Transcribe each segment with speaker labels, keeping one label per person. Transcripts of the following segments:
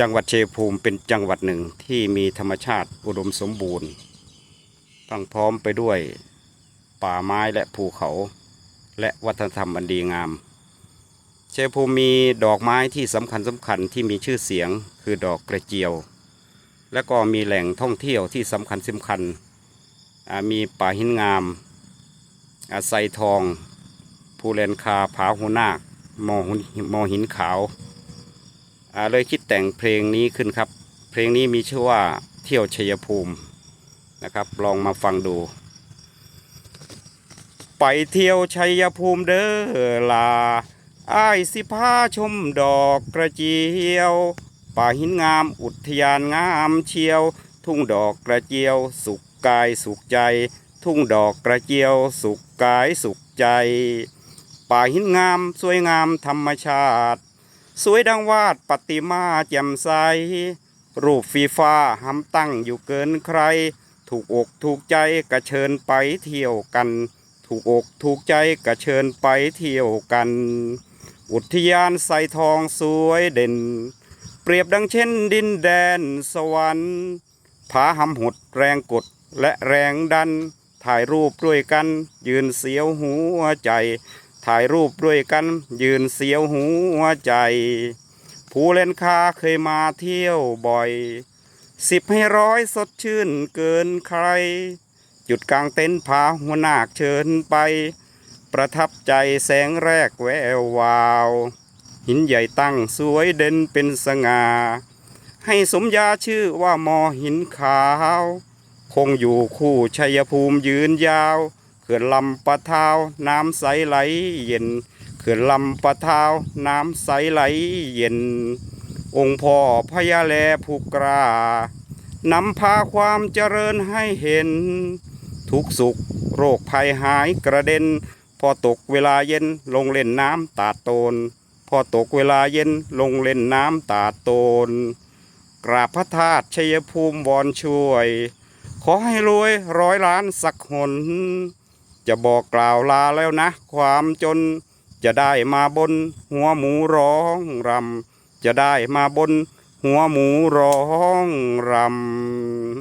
Speaker 1: จังหวัดเชัยงภูมิเป็นจังหวัดหนึ่งที่มีธรรมชาติอุดมสมบูรณ์ตั้งพร้อมไปด้วยป่าไม้และภูเขา และวัฒนธรรมอันดีงาม เชัยงภูมิมีดอกไม้ที่สำคัญสำคัญที่มีชื่อเสียงคือดอกกระเจียว และก็มีแหล่งท่องเที่ยวที่สำคัญสำคัญมีป่าหินงามอาไซทอง ภูเลนคาผาหัวนาคมอหินขาว เลยคิดแต่งเพลงนี้ขึ้นครับ เพลงนี้มีชื่อว่าเที่ยวชัยภูมินะครับ ลองมาฟังดู ไปเที่ยวชัยภูมิเด้อลาอ้ายสิพาชมดอกกระเจียว ป่าหินงามอุทยานงามเชียว ทุ่งดอกกระเจียว สุขกายสุขใจ ทุ่งดอกกระเจียว สุขกายสุขใจ ป่าหินงามสวยงามธรรมชาติ สวยดังวาดปฏิมาแจ่มใส รูปฟีฟ้าหำตั้งอยู่เกินใคร ถูกอกถูกใจกระเชิญไปเที่ยวกัน ถูกอกถูกใจกระเชิญไปเที่ยวกัน อุทยานใสทองสวยเด่น เปรียบดังเช่นดินแดนสวรรค์ผาหำหดแรงกดและแรงดันถ่ายรูปด้วยกันยืนเสียวหัวใจ ถ่ายรูปด้วยกันยืนเสียวหัวใจ ผู้เล่นคาเคยมาเที่ยวบ่อย สิบให้ร้อยสดชื่นเกินใคร จุดกลางเต็นท์พาหัวหนากเชิญไป ประทับใจแสงแรกแวววาว หินใหญ่ตั้งสวยเด่นเป็นสง่าให้สมญาชื่อว่ามอหินขาว คงอยู่คู่ชัยภูมิยืนยาว ขื่อนลำปะทาวน้ำใสไหลเย็น เขื่อนลำปะทาวน้ำใสไหลเย็น องค์พ่อพญาแลผู้กล้านำพาความเจริญให้เห็น ทุกสุขโรคภัยหายกระเด็น พอตกเวลาเย็นลงเล่นน้ำตาโตน พอตกเวลาเย็นลงเล่นน้ำตาโตน กราบพระธาตุชัยภูมิวอนช่วย ขอให้รวยร้อยล้านสักหน จะบอกกล่าวลาแล้วนะ ความจนจะได้มาบนหัวหมูร้องรำจะได้มาบนหัวหมูร้องร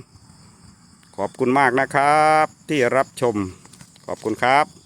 Speaker 1: ำขอบคุณมากนะครับที่รับชม ขอบคุณครับ